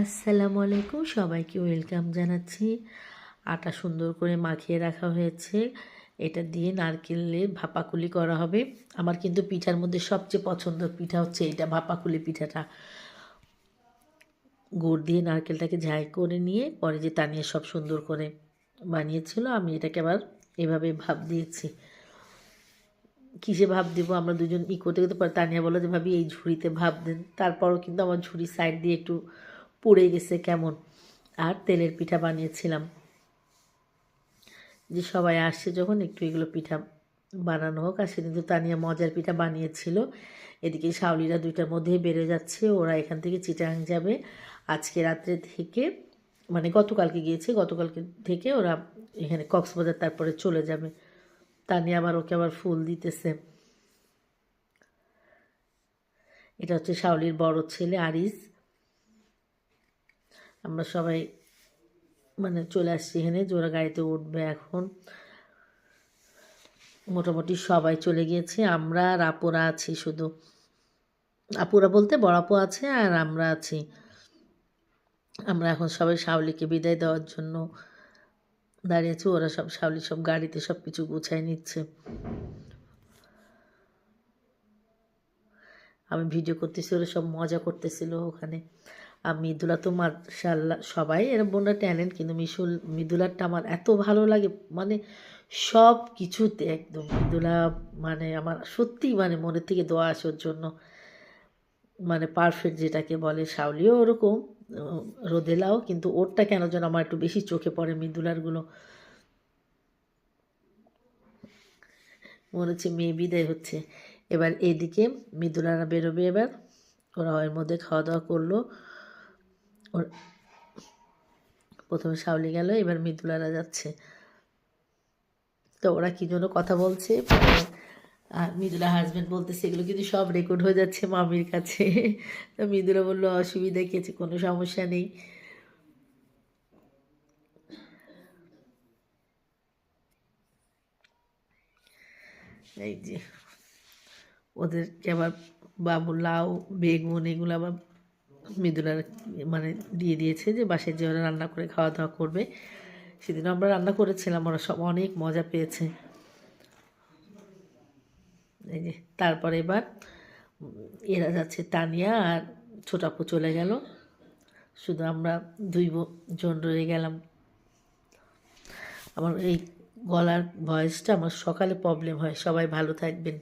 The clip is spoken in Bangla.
আসসালামু আলাইকুম। সবাইকে ওয়েলকাম জানাচ্ছি। আটা সুন্দর করে মাখিয়ে রাখা হয়েছে। এটা দিয়ে নারকেলের ভাপাকুলি করা হবে। আমার কিন্তু পিঠার মধ্যে সবচেয়ে পছন্দ পিঠা হচ্ছে এটা, ভাপাকুলি পিঠাটা। গুড় দিয়ে নারকেলটাকে ঝাই করে নিয়ে পরে যে তানিয়ে সব সুন্দর করে বানিয়েছিল, আমি এটাকে আবার এভাবে ভাব দিয়েছি। কিসে ভাব দেবো? আমরা দুজন ই করতে করতে পরে তানিয়া বলো যে, ভাবি, এই ঝুড়িতে ভাব দেন। তারপরও কিন্তু আমার ঝুড়ি সাইড দিয়ে একটু পুড়ে গেছে কেমন? আর তেলের পিঠা বানিয়েছিলাম। যে সবাই আসছে যখন একটু এগুলো পিঠা বানানো হোক, আর সেদিন তো তানিয়া মজার পিঠা বানিয়েছিল। এদিকে শাওলিরা দুইটার মধ্যেই বেড়ে যাচ্ছে, ওরা এখান থেকে চিটাং যাবে। আজকে রাত্রে থেকে মানে গতকালকে গিয়েছে, গতকালকে থেকে ওরা এখানে কক্সবাজার তারপরে চলে যাবে। তানিয়া আবার ওকে আবার ফুল দিতেছে। এটা হচ্ছে শাওলির বড় ছেলে আরিস। আমরা সবাই মানে চলে আসছি এখানে, জোড়া গাড়িতে উঠবে এখন। মোটামুটি সবাই চলে গিয়েছে, আমরা আর আপুরা আছি শুধু। আপুরা বলতে বড় আপু আছে আর আমরা আছি। আমরা এখন সবাই শাওলিকে বিদায় দেওয়ার জন্য দাঁড়িয়েছি ওরা সব শাওলি সব গাড়িতে সব কিছু গুছাই নিচ্ছে। আমি ভিডিও করতেছি, ওরা সব মজা করতেছিল ওখানে। মৃদুলা তো মার্শাল্লাহ, সবাই এর বোনরা ট্যালেন্ট, কিন্তু মিশুল মৃদুলারটা আমার এত ভালো লাগে মানে সব কিছুতে একদম মৃদুলা মানে আমার সত্যিই মানে মনের থেকে দোয়া আসে ওর জন্য মানে পারফেক্ট যেটাকে বলে, শাওলিও ওরকম রোদেলাও, কিন্তু ওরটা কেন যেন আমার একটু বেশি চোখে পড়ে মৃদুলারগুলো। মনে হচ্ছে মেয়ে বিদায় হচ্ছে। এবার এদিকে মৃদুলারা বেরোবে এবার, ওরা এর মধ্যে খাওয়া দাওয়া করল ওর প্রথমে শাওলি গেল, এবার মৃদুলারা যাচ্ছে। তো ওরা কী জন্য কথা বলছে? মৃদুলা হাজব্যান্ড বলতেছে, এগুলো কিন্তু সব রেকর্ড হয়ে যাচ্ছে মামির কাছে। তো মৃদুলা বলল, অসুবিধা কিছু কোনো সমস্যা নেই। এই যে ওদেরকে আবার বাবু লাউ, বেগুন, এগুলো আবার মৃদুলার মানে দিয়ে দিয়েছে যে বাসায় যে ওরা রান্না করে খাওয়া দাওয়া করবে। সেদিন আমরা রান্না করেছিলাম, ওরা সব অনেক মজা পেয়েছে। এই যে, তারপরে এবার এরা যাচ্ছে তানিয়া আর ছোটাপু চলে গেল। শুধু আমরা দুই জন রয়ে গেলাম। আমার এই গলার ভয়েসটা আমার সকালে প্রবলেম হয়। সবাই ভালো থাকবেন।